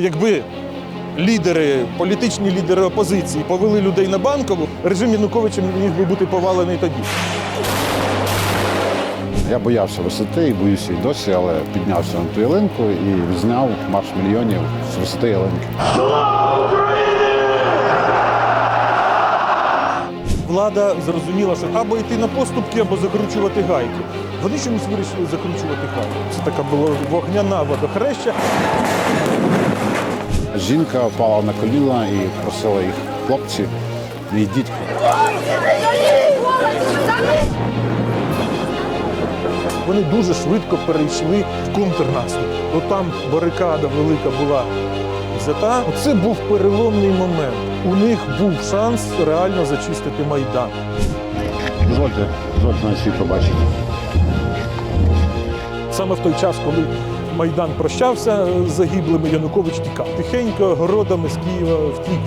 Якби лідери, політичні лідери опозиції повели людей на банкову, режим Януковича міг би бути повалений тоді. Я боявся висоти і боюся і досі, але піднявся на ту ялинку і зняв марш мільйонів з висоти ялинки. Влада зрозуміла, що або йти на поступки, або закручувати гайки. Вони чомусь вирішили закручувати гайки. Це така була вогняна водохреща. Жінка впала на коліна і просила їх хлопці, йдіть. Вони дуже швидко перейшли в контрнаступ. Ну там барикада велика була взята. Це був переломний момент. У них був шанс реально зачистити майдан. Дозвольте, дозвольте на світ побачити. Саме в той час, коли Майдан прощався з загиблими, Янукович тікав. Тихенько городами з Києва втік.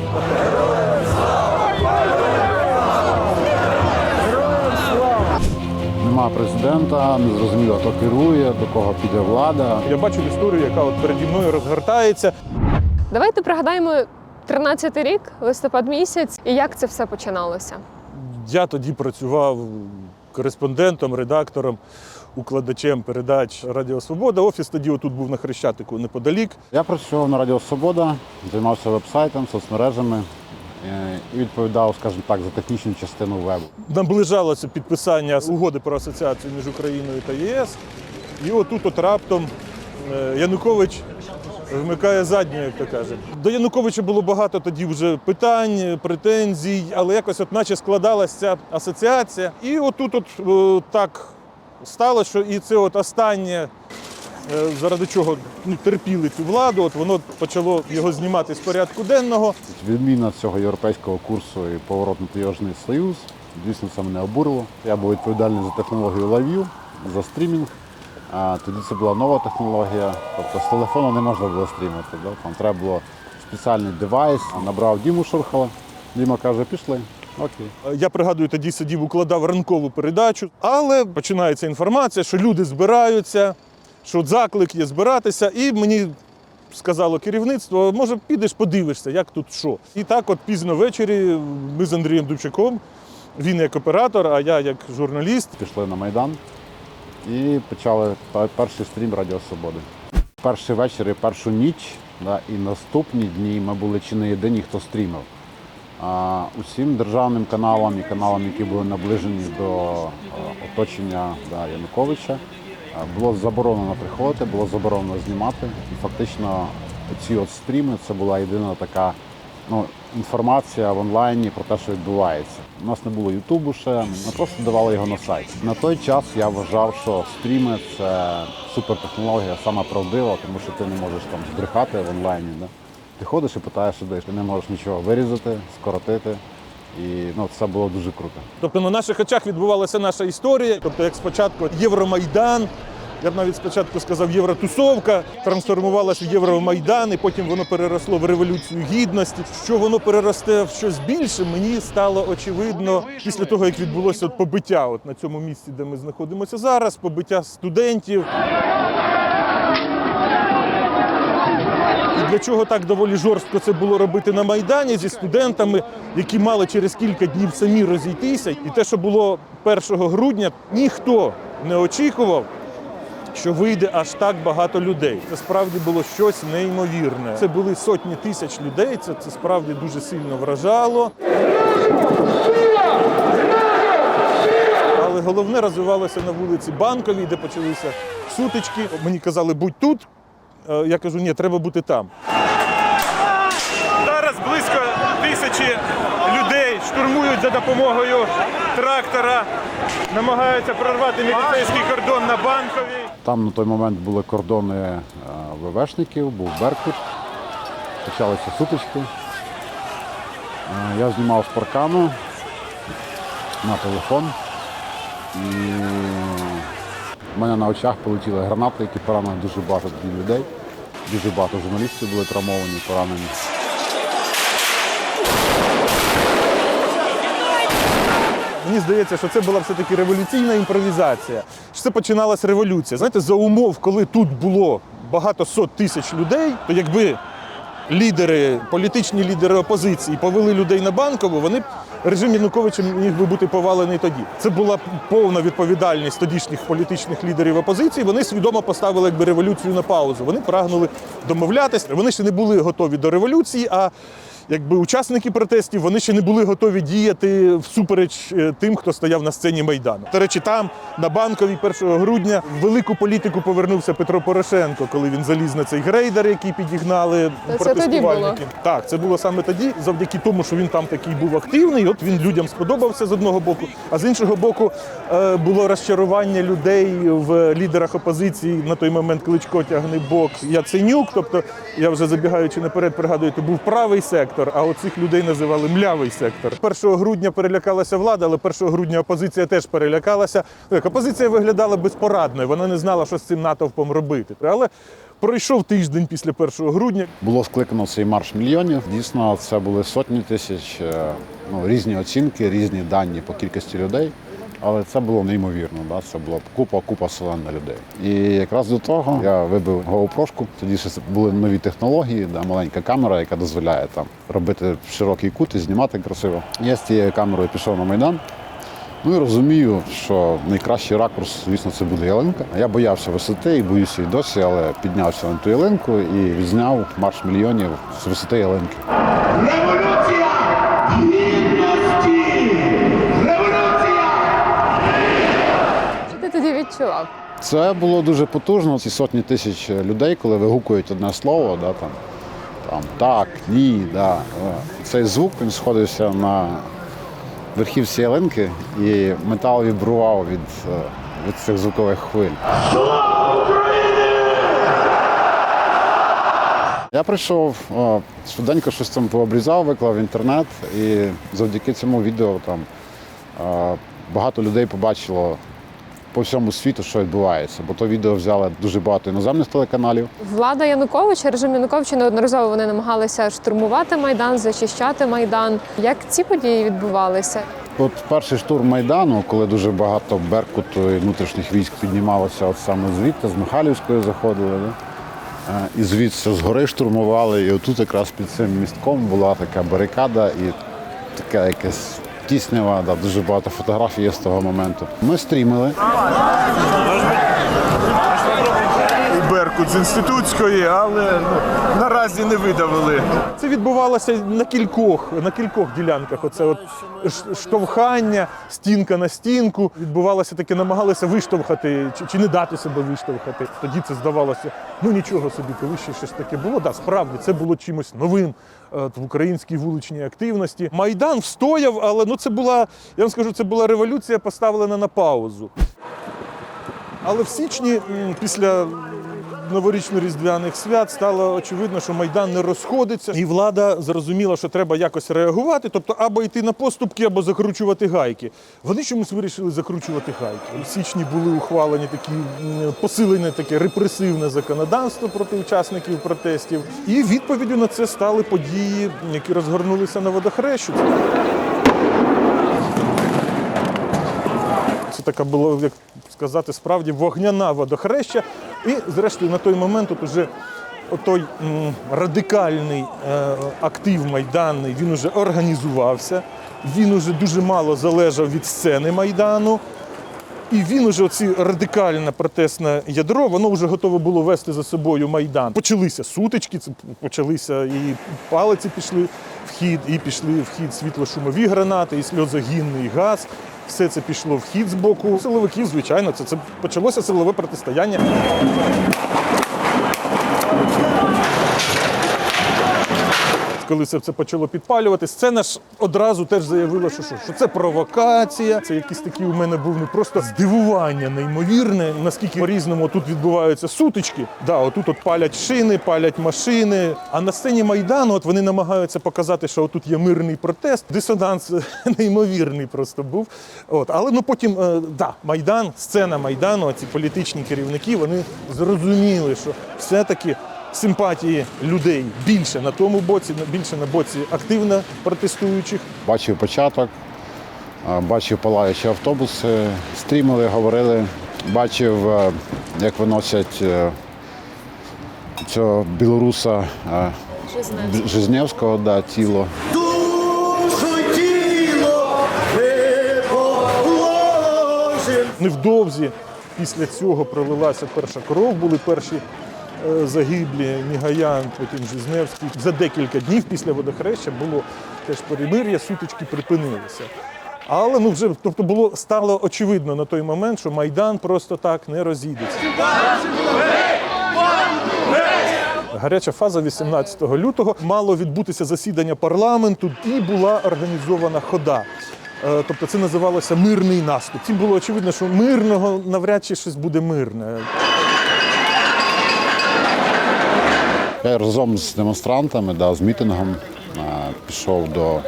Нема президента, не зрозуміло, хто керує, до кого піде влада. Я бачу історію, яка от переді мною розгортається. Давайте пригадаємо 13-й рік, листопад місяць, і як це все починалося. Я тоді працював кореспондентом, редактором, укладачем передач Радіо Свобода. Офіс тоді отут був на Хрещатику неподалік. Я працював на Радіо Свобода, займався вебсайтом, соцмережами е, і відповідав, скажімо так, за технічну частину вебу. Наближалося підписання угоди про асоціацію між Україною та ЄС. І отут от раптом е, Янукович вмикає задню, як то кажуть. До Януковича було багато тоді вже питань, претензій, але якось от наче складалася ця асоціація. І отут от е, так стало, що і це от останнє, е, заради чого ну, терпіли цю владу, от воно почало його знімати з порядку денного. Відміна цього європейського курсу і поворот на Таєжний Союз. Звісно, це мене обурило. Я був відповідальний за технологію LiveView, за стрімінг. А тоді це була нова технологія. Тобто з телефону не можна було стрімити. Да? Там треба було спеціальний девайс. Набрав Діму Шурхала. Діма каже, пішли. Окей. Я пригадую, тоді сидів, укладав ранкову передачу, але починається інформація, що люди збираються, що заклик є збиратися, і мені сказало керівництво, може, підеш, подивишся, як тут що. І так, от пізно ввечері, ми з Андрієм Дубчаком, він як оператор, а я як журналіст. Пішли на Майдан і почали перший стрім Радіо Свободи. Перший вечір і першу ніч, да, і наступні дні ми були чи не єдині, хто стрімив. Усім державним каналам і каналам, які були наближені до е, оточення да, Януковича, е, було заборонено приходити, було заборонено знімати. І фактично ці от стріми це була єдина така ну, інформація в онлайні про те, що відбувається. У нас не було Ютубу ще, ми просто давали його на сайт. На той час я вважав, що стріми це супертехнологія, сама правдива, тому що ти не можеш там збрехати в онлайні. Да? Ти ходиш і питаєш людей, ти не можеш нічого вирізати, скоротити. І ну, це було дуже круто. Тобто на наших очах відбувалася наша історія. Тобто, як спочатку Євромайдан, я б навіть спочатку сказав Євротусовка, трансформувалася в Євромайдан, і потім воно переросло в революцію гідності. Що воно переросте в щось більше, мені стало очевидно після того, як відбулося побиття от на цьому місці, де ми знаходимося зараз, побиття студентів. Для чого так доволі жорстко це було робити на Майдані зі студентами, які мали через кілька днів самі розійтися. І те, що було 1 грудня, ніхто не очікував, що вийде аж так багато людей. Це справді було щось неймовірне. Це були сотні тисяч людей. Це, це справді дуже сильно вражало. Але головне розвивалося на вулиці Банковій, де почалися сутички. Мені казали, будь тут. Е, Я кажу, ні, треба бути там. Зараз близько тисячі людей штурмують за допомогою трактора, намагаються прорвати міліцейський кордон на банковій. Там на той момент були кордони е, ВВшників, був Беркут, почалися сутички. Е, Я знімав з паркану на телефон. І в мене на очах полетіли гранати, які поранили дуже багато людей. Дуже багато журналістів були травмовані, поранені. Мені здається, що це була все-таки революційна імпровізація. Що це починалася революція. Знаєте, за умов, коли тут було багато сот тисяч людей, то якби лідери, політичні лідери опозиції повели людей на банкову, вони режим Януковича міг би бути повалений тоді. Це була повна відповідальність тодішніх політичних лідерів опозиції. Вони свідомо поставили якби революцію на паузу. Вони прагнули домовлятися. Вони ще не були готові до революції. а Якби учасники протестів вони ще не були готові діяти всупереч е, тим, хто стояв на сцені Майдану. До речі, там на банковій 1 грудня в велику політику повернувся Петро Порошенко, коли він заліз на цей грейдер, який підігнали Це тоді протестувальники. Так, це було саме тоді, завдяки тому, що він там такий був активний. От він людям сподобався з одного боку, а з іншого боку, е, було розчарування людей в лідерах опозиції на той момент Кличко Тягнебок Яценюк. Тобто, я вже забігаючи наперед, пригадую, то був правий сектор, а оцих людей називали млявий сектор. 1 грудня перелякалася влада, але 1 грудня опозиція теж перелякалася. Так, як опозиція виглядала безпорадною, вона не знала, що з цим натовпом робити. Але пройшов тиждень після 1 грудня. Було скликано цей марш мільйонів. Дійсно, це були сотні тисяч, е, ну, різні оцінки, різні дані по кількості людей. Але це було неймовірно. Да? Це була купа, купа селена людей. І якраз до того я вибив GoPro-шку. Тоді ще були нові технології, да? маленька камера, яка дозволяє там робити широкий кут і знімати красиво. Я з цією камерою пішов на майдан. Ну і розумію, що найкращий ракурс, звісно, це буде ялинка. Я боявся висоти і боюся і досі, але піднявся на ту ялинку і відзняв марш мільйонів з висоти ялинки. Революція відчував? Це було дуже потужно. Ці сотні тисяч людей, коли вигукують одне слово, да, там, там так, ні, да. е, Цей звук він сходився на верхівці ялинки, і метал вібрував від, е, від цих звукових хвиль. Я прийшов о, швиденько щось там пообрізав, виклав в інтернет, і завдяки цьому відео там е, багато людей побачило по всьому світу, що відбувається. Бо то відео взяли дуже багато іноземних телеканалів. Влада Януковича, режим Януковича неодноразово вони намагалися штурмувати майдан, зачищати майдан. Як ці події відбувалися? От перший штурм Майдану, коли дуже багато беркуту і внутрішніх військ піднімалося от саме звідти, з Михайлівської заходили. Да? Е, І звідси згори штурмували. І отут якраз під цим містком була така барикада і така якась тіснява, да, дуже багато фотографій є з того моменту. Ми стрімили. І з інститутської, але ну, наразі не видавили. Це відбувалося на кількох, на кількох ділянках. Оце от штовхання, стінка на стінку. Відбувалося таке, намагалися виштовхати чи, чи не дати себе виштовхати. Тоді це здавалося, ну нічого собі, коли ще щось таке було. Да, справді це було чимось новим е, в українській вуличній активності. Майдан встояв, але ну це була, я вам скажу, це була революція поставлена на паузу. Але в січні, після новорічно-різдвяних свят, стало очевидно, що Майдан не розходиться, і влада зрозуміла, що треба якось реагувати, тобто або йти на поступки, або закручувати гайки. Вони чомусь вирішили закручувати гайки. У січні були ухвалені такі посилене таке репресивне законодавство проти учасників протестів. І відповіддю на це стали події, які розгорнулися на водохрещу. Це така була, як сказати, справді вогняна водохреща. І, зрештою, на той момент от уже той радикальний е, актив майданний, він уже організувався, він уже дуже мало залежав від сцени Майдану. І він уже оці радикальне протестне ядро, воно вже готове було вести за собою майдан. Почалися сутички, почалися і палиці пішли в хід, і пішли в хід світлошумові гранати, і сльозогінний газ. Все це пішло в хід з боку силовиків. Звичайно, це, це почалося силове протистояння. Коли все це почало підпалювати, сцена ж одразу теж заявила, що, що, що це провокація. Це якийсь такий у мене був не просто здивування неймовірне, наскільки по-різному тут відбуваються сутички. Да, отут от палять шини, палять машини. А на сцені Майдану от вони намагаються показати, що тут є мирний протест. Дисонанс неймовірний просто був. От. Але ну потім, е, да, Майдан, сцена Майдану, ці політичні керівники, вони зрозуміли, що все-таки симпатії людей більше на тому боці, більше на боці активно протестуючих. Бачив початок, бачив палаючі автобуси, стрімили, говорили, бачив, як виносять е, цього білоруса Жизневського, да, тіло. Невдовзі після цього пролилася перша кров, були перші загиблі Нігаян, потім Жизневський. За декілька днів після водохреща було теж перемир'я, сутички припинилися. Але ну вже тобто було стало очевидно на той момент, що Майдан просто так не розійдеться. Гаряча фаза 18 лютого мало відбутися засідання парламенту і була організована хода. Е, Тобто це називалося мирний наступ. Цим було очевидно, що мирного навряд чи щось буде мирне. Я разом з демонстрантами, да, з мітингом е, пішов до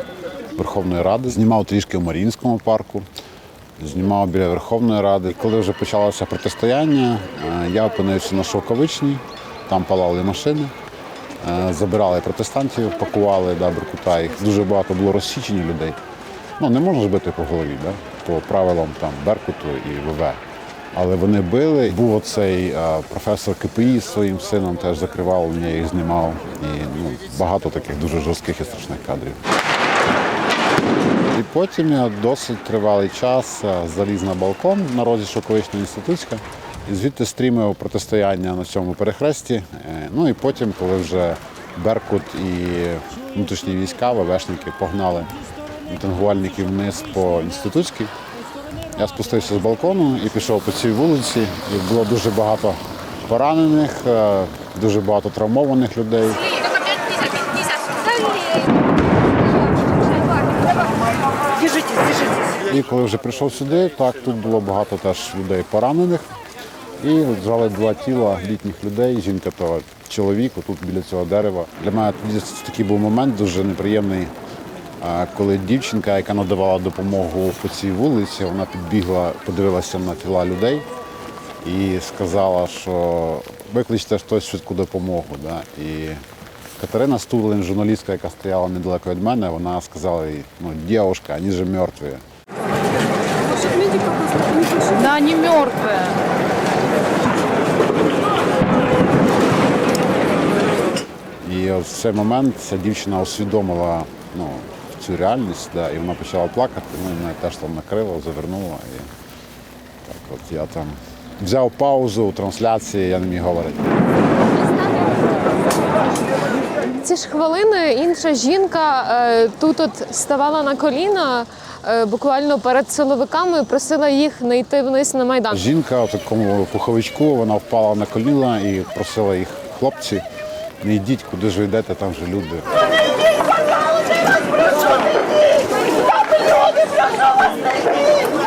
Верховної Ради, знімав трішки в Маріїнському парку, знімав біля Верховної Ради. Коли вже почалося протистояння, е, я опинився на Шовковичній, там палали машини, е, забирали протестантів, пакували да, Беркута. Їх дуже багато було розсічені людей. Ну, не можна ж бити по голові, да? по правилам там, Беркуту і ВВ. Але вони били. Був оцей е, професор КПІ з своїм сином теж закривав, мене їх знімав. І ну, багато таких дуже жорстких і страшних кадрів. І потім я досить тривалий час е, заліз на балкон на розі Шоковичного інститутська. І звідти стрімив протистояння на цьому перехресті. Е, Ну і потім, коли вже Беркут і внутрішні війська, ВВшники погнали мітингувальників вниз по інститутській. Я спустився з балкону і пішов по цій вулиці. І було дуже багато поранених, е, дуже багато травмованих людей. І коли вже прийшов сюди, так тут було багато теж людей поранених. І лежали два тіла літніх людей, жінка та чоловік, тут біля цього дерева. Для мене тоді такий був момент дуже неприємний, коли дівчинка, яка надавала допомогу по цій вулиці, вона підбігла, подивилася на тіла людей і сказала, що викличте хтось швидку допомогу. Да? І Катерина Стулин, журналістка, яка стояла недалеко від мене, вона сказала їй, ну, дівчинка, вони же мертві. Да, они мертвые. І в цей момент ця дівчина усвідомила ну, цю реальність, да, і вона почала плакати, ну, і мене теж там накрило, завернуло. І так от я там взяв паузу у трансляції, я не міг говорити. Ці ж хвилини інша жінка е, тут от ставала на коліна е, буквально перед силовиками і просила їх не йти вниз на майдан. Жінка в такому пуховичку, вона впала на коліна і просила їх, хлопці, не йдіть, куди ж ви йдете, там же люди.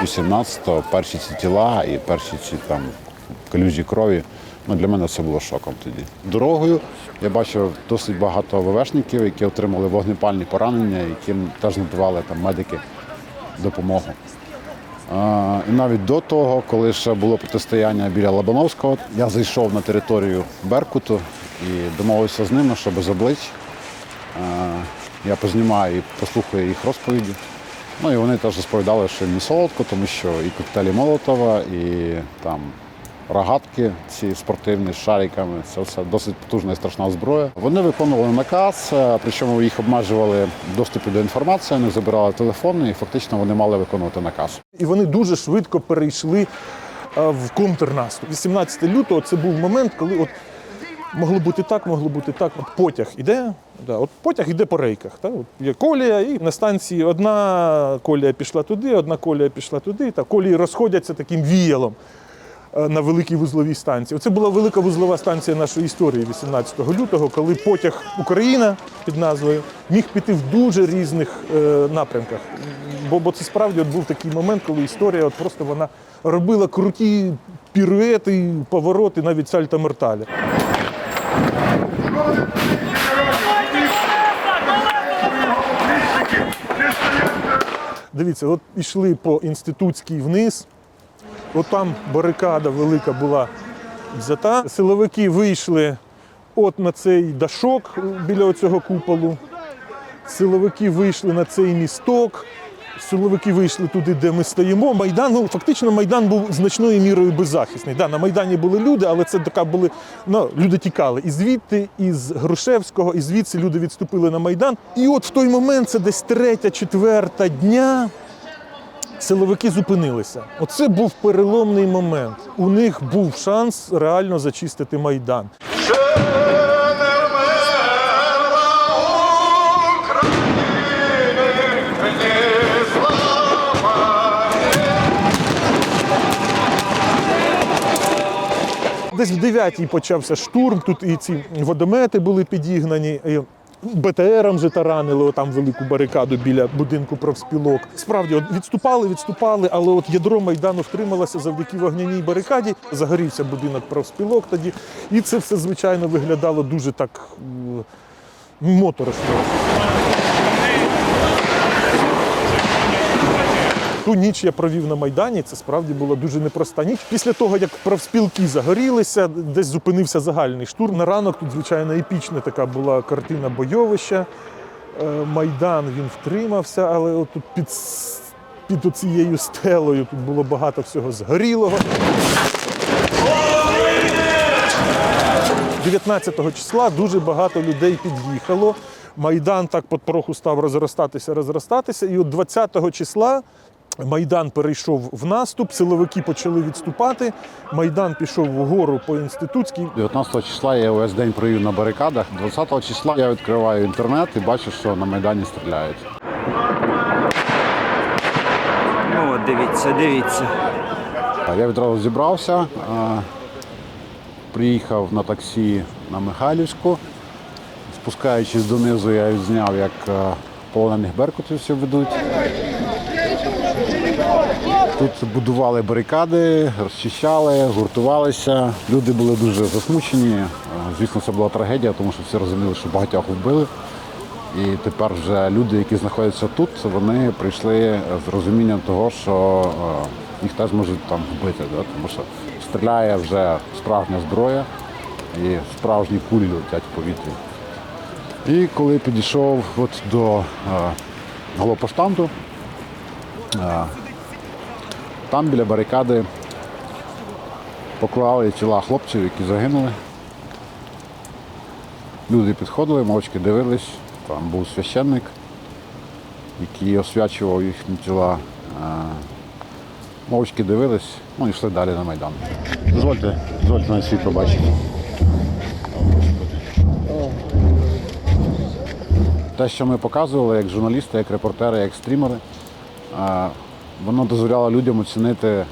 18-го перші ці тіла і перші ці там калюжі крові. Ну, для мене це було шоком тоді. Дорогою я бачив досить багато ВВшників, які отримали вогнепальні поранення, яким теж надавали там медики допомогу. А, І навіть до того, коли ще було протистояння біля Лобановського, я зайшов на територію Беркуту і домовився з ними, що без облич а, я познімаю і послухаю їх розповіді. Ну і вони теж розповідали, що не солодко, тому що і коктейлі Молотова, і там рогатки ці спортивні з шариками. Це все досить потужна і страшна зброя. Вони виконували наказ, е, причому їх обмежували в доступі до інформації, вони забирали телефони, і фактично вони мали виконувати наказ. І вони дуже швидко перейшли е, в контрнаступ. 18 лютого це був момент, коли от могло бути так, могло бути так. От потяг іде, да, от потяг іде по рейках. Та? От є колія, і на станції одна колія пішла туди, одна колія пішла туди, та колії розходяться таким віялом е, на великій вузловій станції. Це була велика вузлова станція нашої історії 18 лютого, коли потяг Україна під назвою міг піти в дуже різних е, напрямках. Бо, бо це справді от був такий момент, коли історія от просто вона робила круті піруети, повороти, навіть сальто морталі. Дивіться, от йшли по інститутській вниз. От там барикада велика була взята. Силовики вийшли от на цей дашок біля цього куполу. Силовики вийшли на цей місток. Силовики вийшли туди, де ми стоїмо. Майдан, ну фактично, майдан був значною мірою беззахисний. Да, на майдані були люди, але це така були. Ну, люди тікали і звідти, із Грушевського, і звідси люди відступили на майдан. І от в той момент, це десь третя, четверта дня. Силовики зупинилися. Оце був переломний момент. У них був шанс реально зачистити майдан. Десь в 9-й почався штурм. Тут і ці водомети були підігнані. і БТРом вже таранили там велику барикаду біля будинку профспілок. Справді от відступали, відступали, але от ядро майдану втрималося завдяки вогняній барикаді. Загорівся будинок профспілок тоді, і це все звичайно виглядало дуже так моторошно. Ту ніч я провів на Майдані. Це справді була дуже непроста ніч. Після того, як профспілки загорілися, десь зупинився загальний штурм. На ранок тут, звичайно, епічна така була картина бойовища. Е, Майдан він втримався, але от тут під, під оцією стелею тут було багато всього згорілого. 19 числа дуже багато людей під'їхало. Майдан так потроху став розростатися, розростатися. І от 20 числа Майдан перейшов в наступ, силовики почали відступати. Майдан пішов вгору по інститутській. 19 числа я увесь день провів на барикадах. 20 числа я відкриваю інтернет і бачу, що на Майдані стріляють. Ну, от дивіться, дивіться. Я відразу зібрався, приїхав на таксі на Михайлівську. Спускаючись донизу, я відзняв, як е, полонених беркутівців ведуть. Тут будували барикади, розчищали, гуртувалися. Люди були дуже засмучені. Е, Звісно, це була трагедія, тому що всі розуміли, що багатьох вбили. І тепер вже люди, які знаходяться тут, вони прийшли з розумінням того, що е, їх теж можуть там вбити, да? тому що стріляє вже справжня зброя і справжні кулі летять в повітрі. І коли підійшов от до е, голопоштамту, е, там біля барикади поклали тіла хлопців, які загинули. Люди підходили, мовчки дивились. Там був священник, який освячував їхні тіла. Мовчки дивились, ну і йшли далі на Майдан. Дозвольте, дозвольте на світло бачити. Те, що ми показували як журналісти, як репортери, як стрімери, воно дозволяло людям оцінити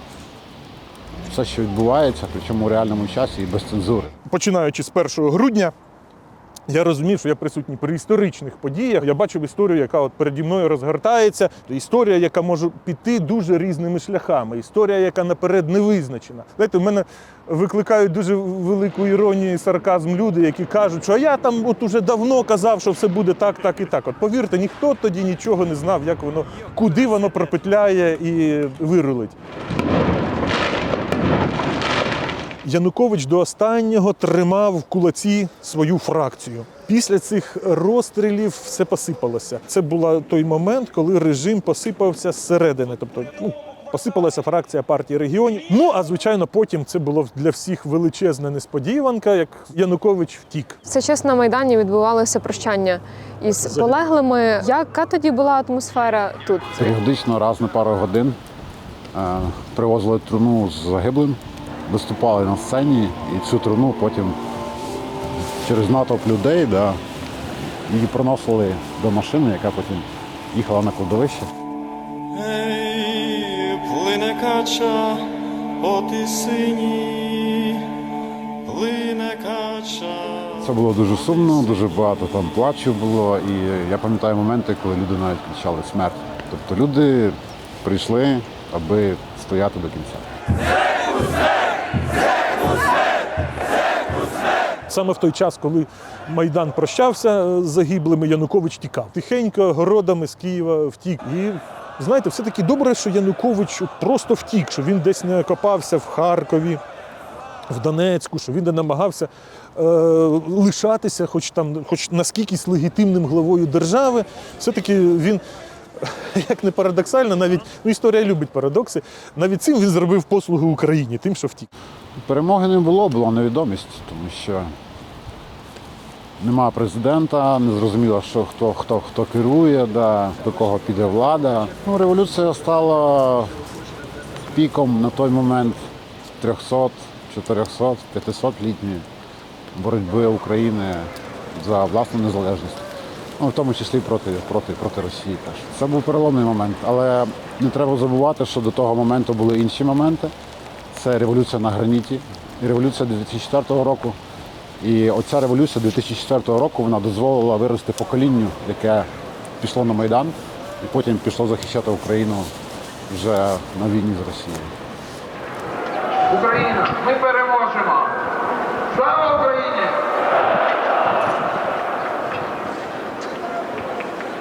все, що відбувається, причому у реальному часі і без цензури. Починаючи з 1 грудня, я розумів, що я присутній при історичних подіях. Я бачив історію, яка от переді мною розгортається. Історія, яка може піти дуже різними шляхами. Історія, яка наперед не визначена. Знаєте, в мене викликають дуже велику іронію і сарказм люди, які кажуть, що «А я там от уже давно казав, що все буде так, так і так. От повірте, ніхто тоді нічого не знав, як воно, куди воно пропетляє і вирулить. Янукович до останнього тримав в кулаці свою фракцію. Після цих розстрілів все посипалося. Це був той момент, коли режим посипався зсередини. Тобто, ну, посипалася фракція партії регіонів. Ну а звичайно, потім це було для всіх величезна несподіванка, як Янукович втік. В цей час на Майдані відбувалося прощання із полеглими. Яка тоді була атмосфера тут? Періодично раз на пару годин е, привозили труну з загиблим, виступали на сцені і цю труну потім через натовп людей да, її проносили до машини, яка потім їхала на кладовище. Ей, плине кача по тисині, плине кача. Це було дуже сумно, дуже багато там плачу було. І я пам'ятаю моменти, коли люди навіть кричали смерть. Тобто люди прийшли, аби стояти до кінця. Саме в той час, коли Майдан прощався е, з загиблими, Янукович тікав. Тихенько, городами з Києва втік. І знаєте, все-таки добре, що Янукович просто втік, що він десь не копався в Харкові, в Донецьку, що він не намагався е, лишатися, хоч там, хоч наскількись легітимним главою держави. Все-таки він як не парадоксально, навіть ну, історія любить парадокси. Навіть цим він зробив послугу Україні, тим, що втік. Перемоги не було, була невідомість, тому що немає президента, не зрозуміло, що хто, хто, хто керує, да, до кого піде влада. Ну, революція стала піком на той момент 300, 400, 500 літньої боротьби України за власну незалежність. Ну, в тому числі проти, проти, проти Росії теж. Це був переломний момент, але не треба забувати, що до того моменту були інші моменти. Це революція на граніті, революція 2004 року. І оця революція 2004 року вона дозволила вирости поколінню, яке пішло на Майдан і потім пішло захищати Україну вже на війні з Росією. Україна, ми переможемо! Слава Україні!